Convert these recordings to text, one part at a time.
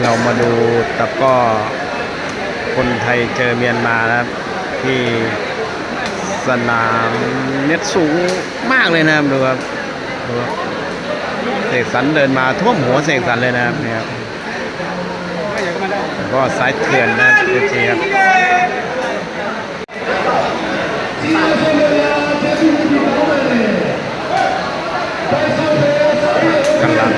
เรามาดูตะก้อคนไทยเจอเมียนมานะครับ ที่สนามเน็ตสูงมากเลยนะครับดูครับดูเสกสรรเดินมาท่วมหัวเสกสรรเลยนะครับเนี่ยครับก็สายเถื่อนนะครับเอฟซีครับกำลัง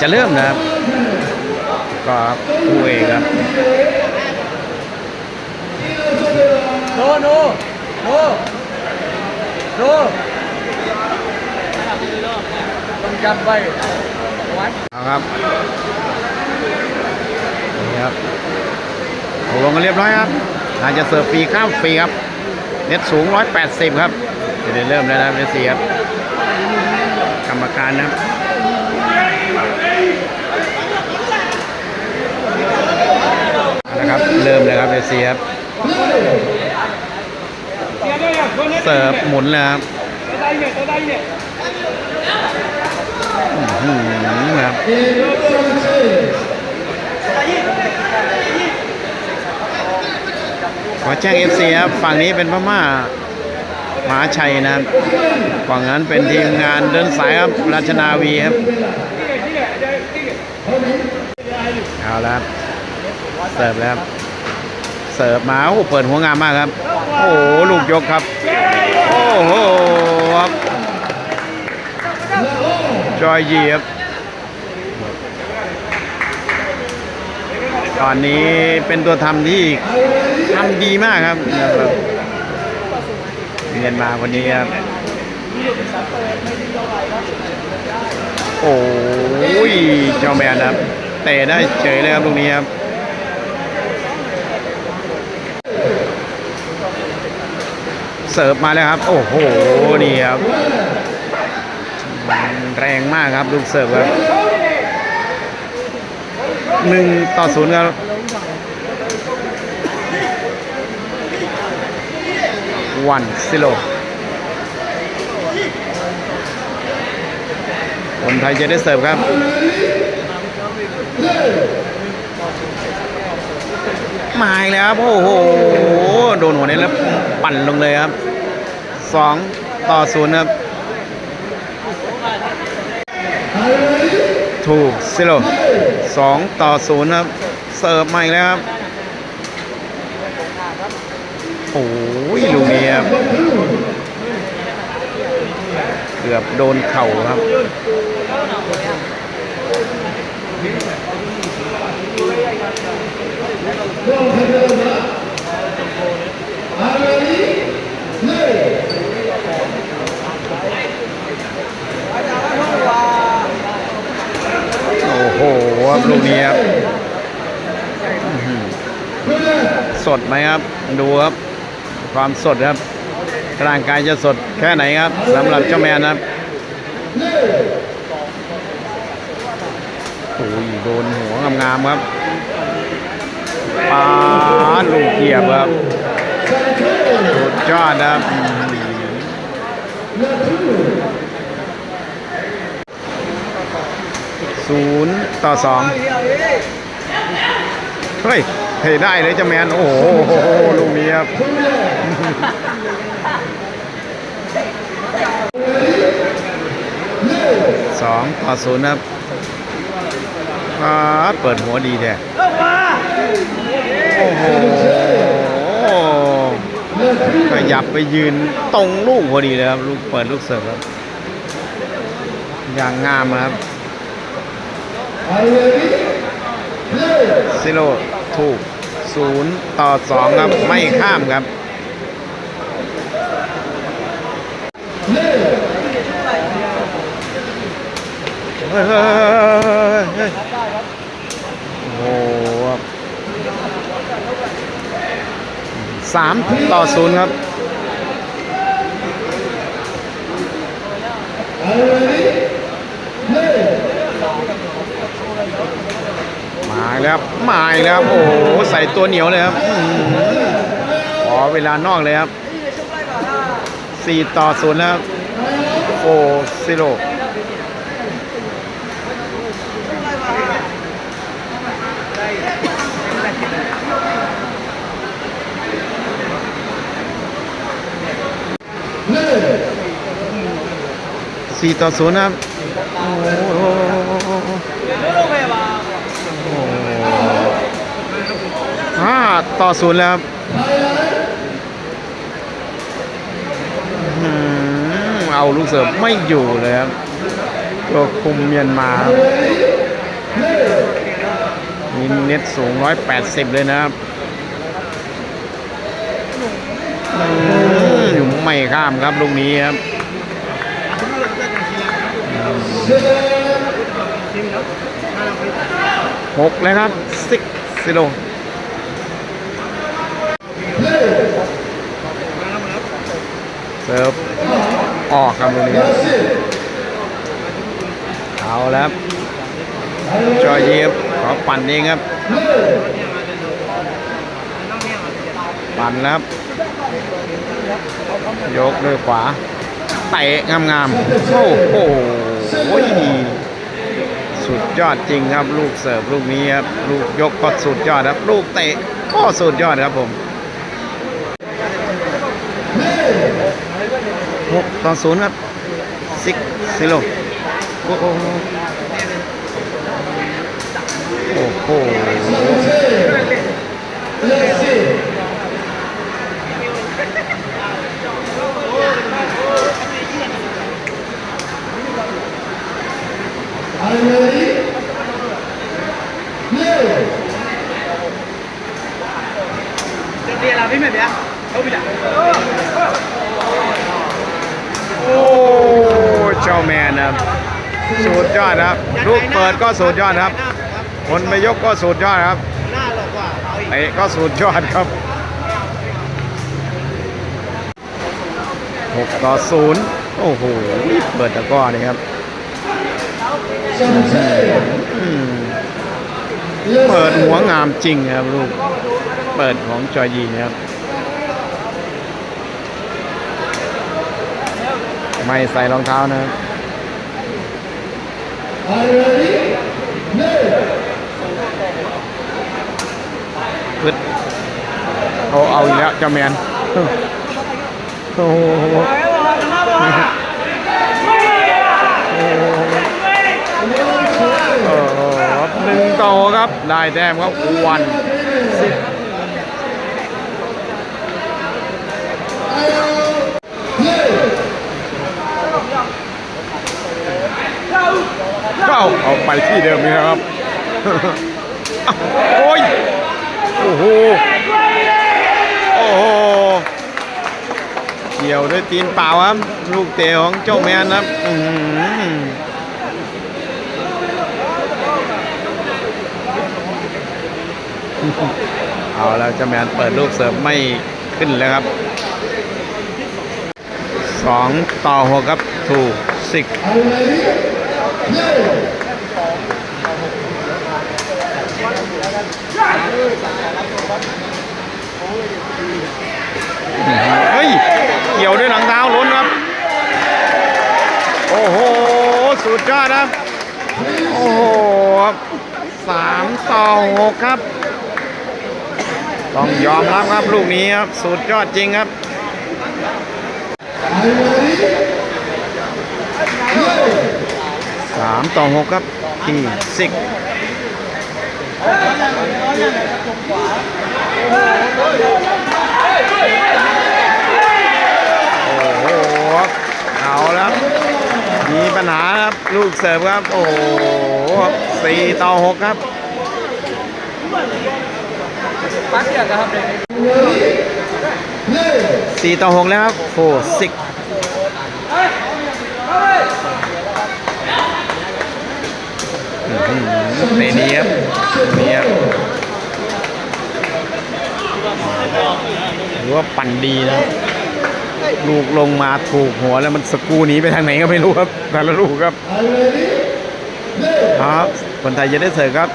จะเริ่มนะครับ ก็คู่เอกครับโนโนโนโนต้องจำไว้ไว้เอาครับนี่ครับตกลงกันเรียบร้อยครับอาจจะเสิร์ฟฟรีข้ามฟรีครับ เน็ตสูง 180 ครับจะได้เริ่มแล้วนะครับเอซีครับ กรรมการนะครับ นะครับ เริ่มเลยครับเอซีครับเสิร์ฟหมุนเลยครับหือครับขอแจ้ง FC ครับฝั่งนี้เป็นพม่ามหาชัยนะครับฝั่งนั้นเป็นทีมงานเดินสายครับราชนาวีครับเอาแล้ว เสิร์ฟแล้วครับ เสิร์ฟมาโอ้โหเปิดหัวงามมากครับ โอ้โหลูกยกครับ โอ้โหครับจอยยีครับตอนนี้เป็นตัวทำที่ทำดีมากครับเรียนมาคนนี้ครับ โอ้ยเจ้าแมนครับเตะได้เฉยเลยครับลูกนี้ครับ เสิร์ฟมาแล้วครับ โอ้โหนี่ครับแรงมากครับลูกเสิร์ฟครับหนึ่งต่อศูนย์ครับวันซิโลคนไทยจะได้เสิร์ฟครับ มาอีกแล้วครับโอ้โหโดนหัวเน็ตแล้วปั่นลงเลยครับสองต่อศูนย์ครับถูกซิโลสองต่อศูนย์ครับ เสิร์ฟมาอีกแล้วครับโอ้ยลูกนี้ครับเกือบโดนเข่าครับ โอ้โหครับลูกนี้ครับสดไหมครับ ดูครับ ความสดครับร่างกายจะสดแค่ไหนครับสำหรับเจ้าแมนครับโอ้ยโดนหัวงามๆครับ ปาลูกเกียบครับสุดยอดนะครับศูนย์ต่อสองเฮ้ยเทได้เลยจ้าแมน โอ้โห ลูกนี้ครับสองต่อศูนย์ครับเปิดหัวดีแท้ โอ้โหขยับไปยืนตรงลูกพอดีเลยครับ ลูกเปิดลูกเสิร์ฟครับอย่างงามครับซิโลถูกศูนย์ต่อสองครับ ไม่ข้ามครับเฮ้ยเฮ้ยเฮ้ย 3 ต่อ 0 ครับมาแล้วมาแล้วโอ้โใส่ตัวเหนียวเลยครับอ๋อเวลานอกเลยครับ 4 ต่อ0ครับโอ้ซิโร่ สี่ต่อศูนย์นะครับ โอ้โหห้าต่อศูนย์แล้วครับเอาลูกเสิร์ฟไม่อยู่เลยครับตัวคุมเมียนมามีเน็ตสูง 180 เลยนะครับ ไม่ข้ามครับลูกนี้ครับหกเลยครับซิกซิโลเซิร์ฟออกครับตรงนี้เอาแล้วครับจอยเยียบขอปั่นเองครับปั่นแล้ว ยกด้วยขวาเตะงามๆโอ้โหสุดยอดจริงครับ ลูกเสิร์ฟลูกนี้ครับลูกยกก็สุดยอดครับ ลูกเตะก็สุดยอดครับผมหกต่อศูนย์ครับซิกซิโลโอ้โหโอ้โห โอ้เจ้าแมนครับสุดยอดครับลูกเปิดก็สุดยอดครับคนไปยกก็สุดยอดครับเตะก็สุดยอดครับหกต่อศูนย์โอ้โหเปิดตะกร้อนี่ครับอืม เปิดหัวงามจริงครับลูก เปิดของจอยีนะครับ ไม่ใส่รองเท้านะครับพึดโอ้เอาอีกแล้วเจ้าแมนโอ้โห ครับ ได้แต้มครับอ้วันสิบก็เอาเอาไปที่เดิมนี่นะครับ โอ้ย โอ้โห โอ้โหเกี่ยวด้วยตีนเปล่าครับ ลูกเตะของเจ้าแมนครับ อือหือ เอาแล้วจ้าแมนเปิดลูกเสิร์ฟไม่ขึ้นแล้วครับสองต่อหกครับถูกสิกเฮ้ย เกี่ยวด้วยหลังเท้าล้นครับ โอ้โห สุดยอดครับ โอ้โหสามต่อหกครับ ต้องยอมรับครับลูกนี้ครับสุดยอดจริงครับสามต่อหกครับที่ซิกโอ้โหเอาแล้วมีปัญหาครับ ลูกเสิร์ฟครับ โอ้โหสี่ต่อหกครับ ปักเดียวครับสี่ต่อหกแล้วครับโฟสิกเนียบเนียบหรือว่าปั่นดีนะลูกลงมาถูกหัวแล้วมันสกูนี้ไปทางไหนก็ไม่รู้ครับ แต่ละลูกครับครับคนไทยจะได้เสิร์ฟครับ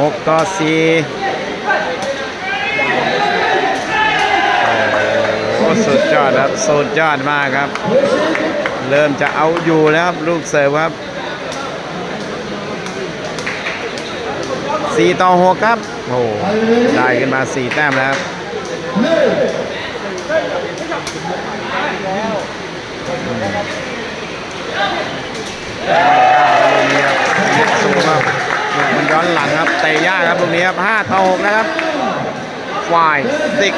หกต่อสี่ สุดยอดมากครับ เริ่มจะเอาอยู่แล้วครับ ลูกเสิร์ฟครับสี่ต่อหกครับ โอ้ได้ขึ้นมาสี่แต้มแล้วครับลูกนี้ครับเน็ตสูงครับมันย้อนหลังครับเตะยากครับลูกนี้ครับห้าต่อหกนะครับฝ่ายสิก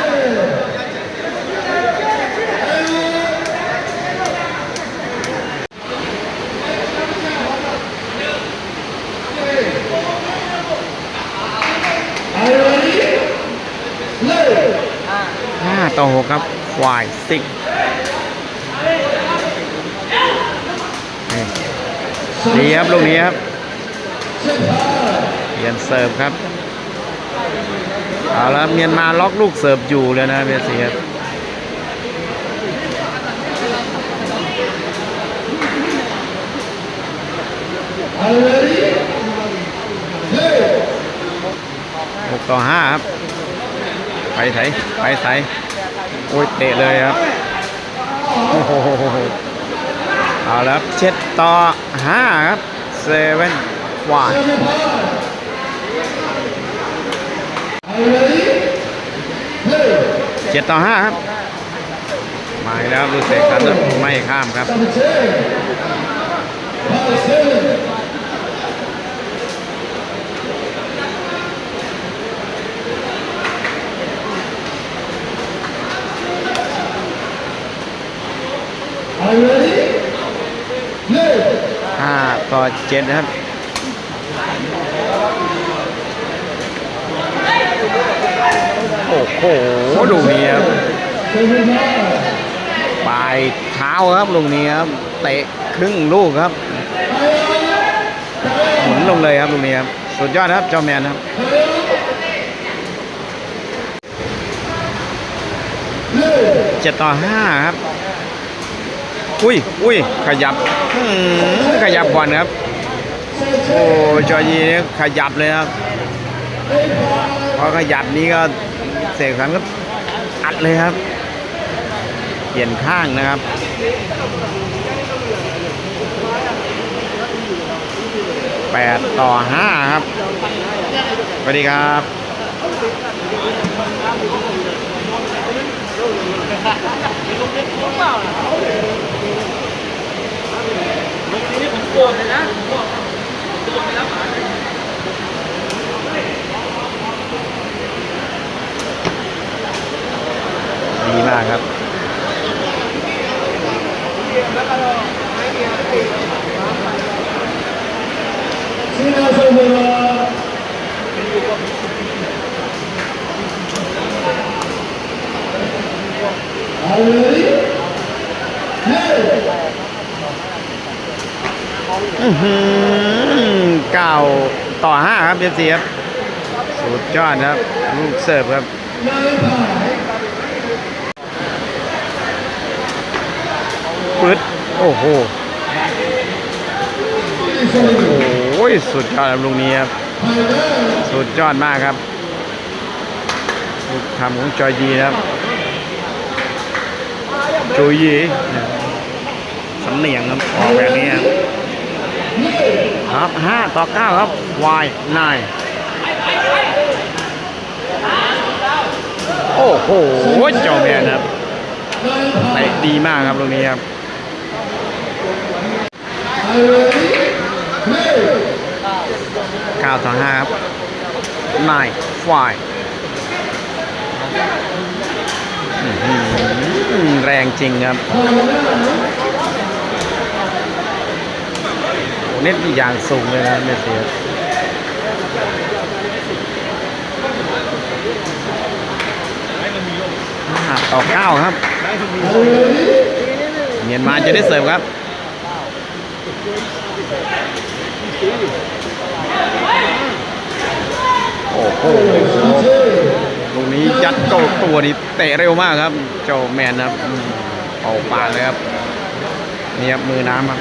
ต่อหกครับควายสิกนี่ครับลูกนี้ครับเปลี่ยนเสิร์ฟครับเอาแล้วเมียนมาล็อกลูกเสิร์ฟอยู่เลยนะเบียสีครับหกต่อห้าครับ ไปไถไปไถ โอ้ยเตะเลยครับโอ้โหเอาแล้วเช็ดต่อห้าครับเซเว่นวานเจ็ดต่อห้าครับมาแล้วลูกเตะกันไม่ข้ามครับ ห้าต่อเจ็ดนะครับโอ้โหลูกนี้ครับปลายเท้าครับลูกนี้ครับเตะครึ่งลูกครับหมุนลงเลยครับลูกนี้ครับสุดยอดครับเจ้าแมนครับเจ็ดต่อห้าครับ อุ้ยอุ้ยขยับขยับบอลครับ โอ้จอยีนี่ขยับเลยครับ พอขยับนี้ก็เสกสรรก็อัดเลยครับ เปลี่ยนข้างนะครับแปดต่อห้าครับสวัสดีครับ นี่ผมโกรธเลยนะผมบอกโดนไปแล้วหมาดีมากครับอื้อหือ เก้าต่อห้าครับเอฟซีครับสุดยอดครับ ลูกเสิร์ฟครับปึ๊ดโอ้โหโอ้โหสุดยอดครับลูกนี้ครับ สุดยอดมากครับลูกทำของจอยยีนะครับจอยยีสำเนียงครับออกแบบนี้ครับ ครับห้าต่อเก้าครับ y นายโอ้โหเจ้าแมนครับเตะดีมากครับตรงนี้ครับเก้าต่อห้าครับนาย y อื้อหือแรงจริงครับ เน็ตนี่อย่างสูงเลยนะเมสซี่ห้าต่อเก้าครับ เมียนมาจะได้เสร์ฟครับโอ้โหตรงนี้ยัดเจ้าตัวนี้เตะเร็วมากครับ เจ้าแมนครับอืมเป่าปากเลยครับนี่ครับมือน้ำครับ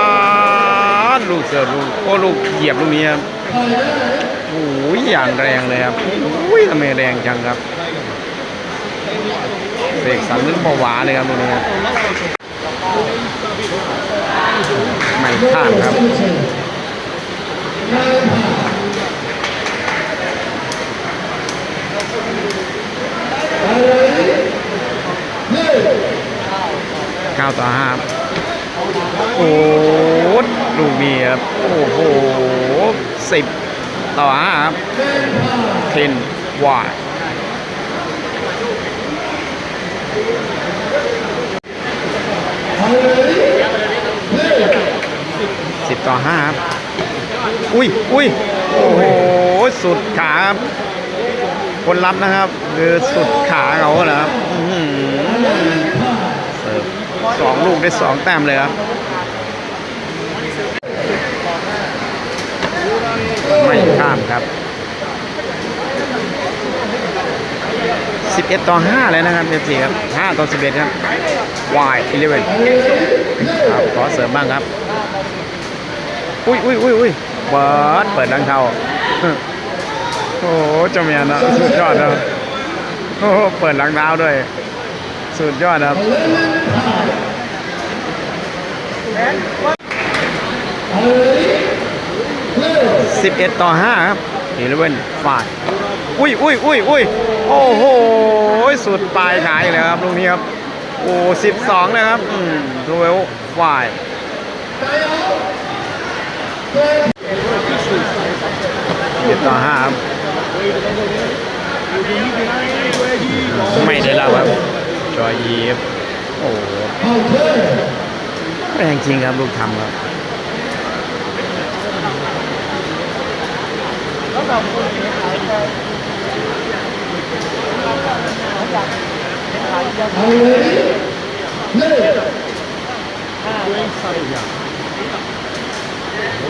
ดลูกโอ้ลูกเหยียบลูกนี้ครับโอ้ยอย่างแรงเลยครับโอ้ยทำไมแรงจังครับเสกสรรนึกประวาเลยครับลูกนี้ไม่พลาดครับ 10 ต่อครับ10วาสิบต่อห้าครับ อุ้ยอุ้ยโอ้โห สุดขาคนรับนะครับ คือสุดขาเขาเหรอครับสองลูกได้สองแต้มเลยครับามครับ11 ต่อ 5 เลยนะครับเอฟซีครับ 5 ต่อ 11 ครับ Y 11ครับขอเสริมบ้างครับ อุ้ยอุ้ยอุ้ยอุ้ยเปิดเปิดดังเท่า โอ้โหเจ้าเมียนะสุดยอดนะโอ้โเปิดหลังเท้าด้วย สุดยอดครับเฮ้ย 11 ต่อ 5 ครับเฮเลเว่นฝ่ายอุ้ยอุ้ยอุ้ยอุ้ยโอ้โห สุดปลายขายเลยครับลูกนี้ครับ โอ้สิบสองนะครับอืมดูเวลฝ่ายเจ็ดต่อห้าครับไม่ได้แล้วครับ จอยยีบโอ้แรงจริงครับ ลูกทำครับ อ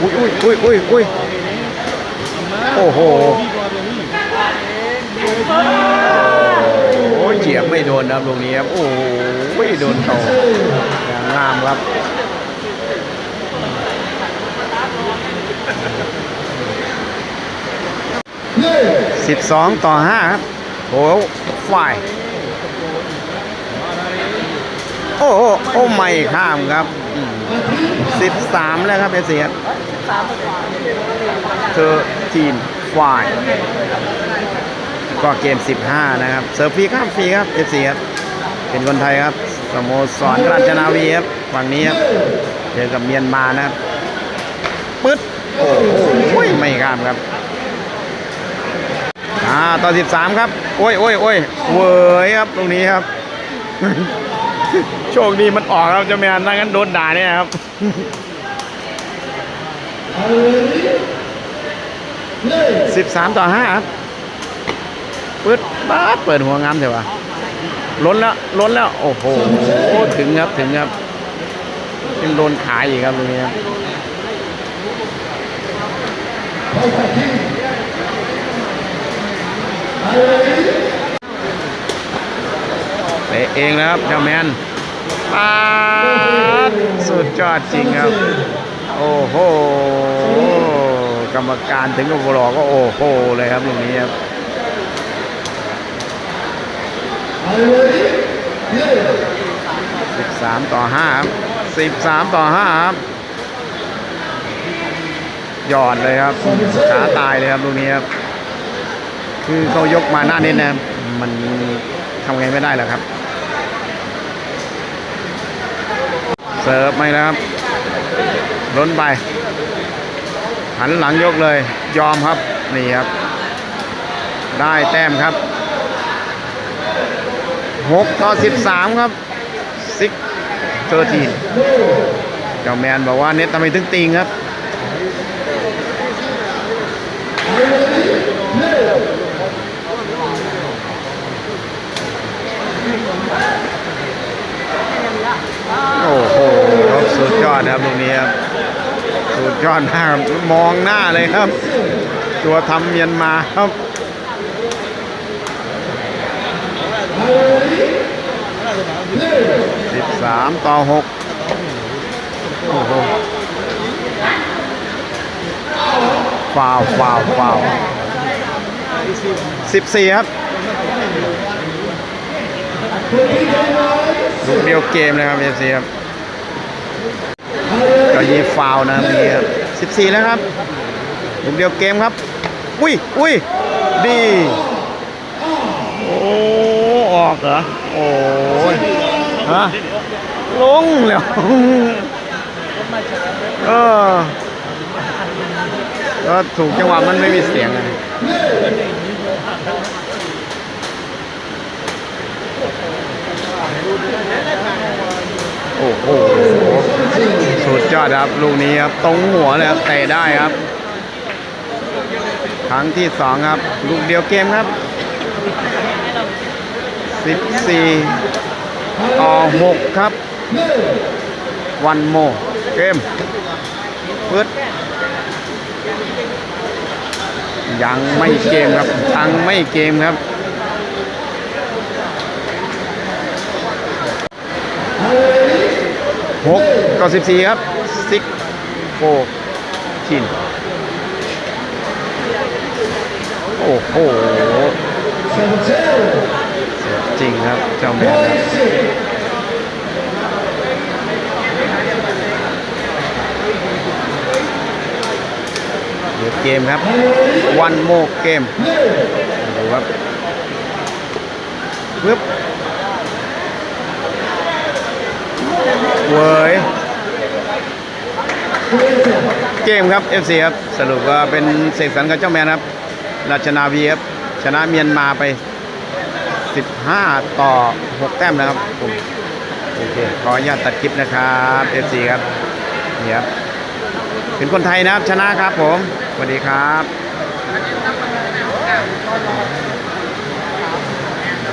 ุ้ยอุ้ยอุ้ยอุ้ยอุ้ยโอ้โหโอ้ยเหยียบไม่โดนนะครับลูกนี้ครับโอ้โหโดนเข่าอย่างงามครับ สิบสองต่อห้าครับโอ้ฝ่าย โอ้โหโอ้ไม่ข้ามครับสิบสามแล้วครับเอเซียเธอทีมฝ่าย ก็เกม 15 นะครับ เซิร์ฟฟรีข้ามฟรีครับเอฟซีครับเป็นคนไทยครับ สโมสรราชนาวีครับฝั่งนี้ครับเจอกับเมียนมานะครับปึ๊ดโอ้โหไม่ข้ามครับ อ่าต่อ13ครับ โอ้ยโอ้ยโอ้ยเวยครับตรงนี้ครับ โชคดีมันออกครับจะแมนถ้างั้นโดนด่าเนี่ยครับสิบสามต่อห้าครับปึ๊ดป๊าดเปิดหัวงามเถอะวะล้นแล้วล้นแล้ว โอ้โหถึงครับถึงครับยังโดนขายอีกครับตรงนี้ครับ เตะเองนะครับเจ้าแมนปาดสุดยอดจริงครับ โอ้โห กรรมการถึงกับรอก็โอ้โหเลยครับตรงนี้ครับสิบสามต่อห้าครับสิบสามต่อห้าครับหยอดเลยครับขาตายเลยครับตรงนี้ครับ คือเขายกมาหน้าเน้นนะมันทำไงไม่ได้แล้วครับ เสิร์ฟไม่แล้วครับล้นไป หันหลังยกเลย ยอมครับ นี่ครับ ได้แต้มครับ6ต่อ 13 ครับซิกเทอร์ทีเจ้าแมนบอกว่าเน็ตทำไมถึงติงครับ โอ้โหสุดยอดครับตรงนี้ครับสุดยอดมากมองหน้าเลยครับ ตัวทำเมียนมาครับสิบสามต่อหกโอ้โหฟาวฟาวฟาวสิบสี่ครับ ลูกเดียวเกมนะครับเอฟซีครับก็ยีฟาวนะครับนี่ครับสิบสี่แล้วครับลูกเดียวเกมครับ อุ้ยอุ้ยดีโอ้ออกเหรอโอ้ยฮะลงแล้วเออก็ถูกจังหวะมันไม่มีเสียงอะ โอ้โหสุดยอดครับ ลูกนี้ครับตรงหัวเลยครับเตะได้ครับครั้งที่สองครับ ลูกเดียวเกมครับ14ต่อ6ครับ วันโมเกมปึ๊ดยังไม่เกมครับยังไม่เกมครับ หกต่อสิบสี่ครับซิกโฟชินโอ้โหจริงครับเจ้าแมนครับเดี๋ยวเกมครับวันโมเกมดูครับปึ๊บ เว้ยเกมครับ FC ครับ สรุปก็เป็นเสกสรรกับเจ้าแมนครับ ราชนาวีครับ ชนะเมียนมาไป 15 ต่อ 6 แต้มนะครับผมโอเคขออนุญาตตัดคลิปนะครับ FC ครับนี่ครับเป็นคนไทยนะครับ ชนะครับผม สวัสดีครับ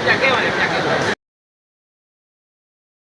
อยากแก้วอะรอยากแก้ว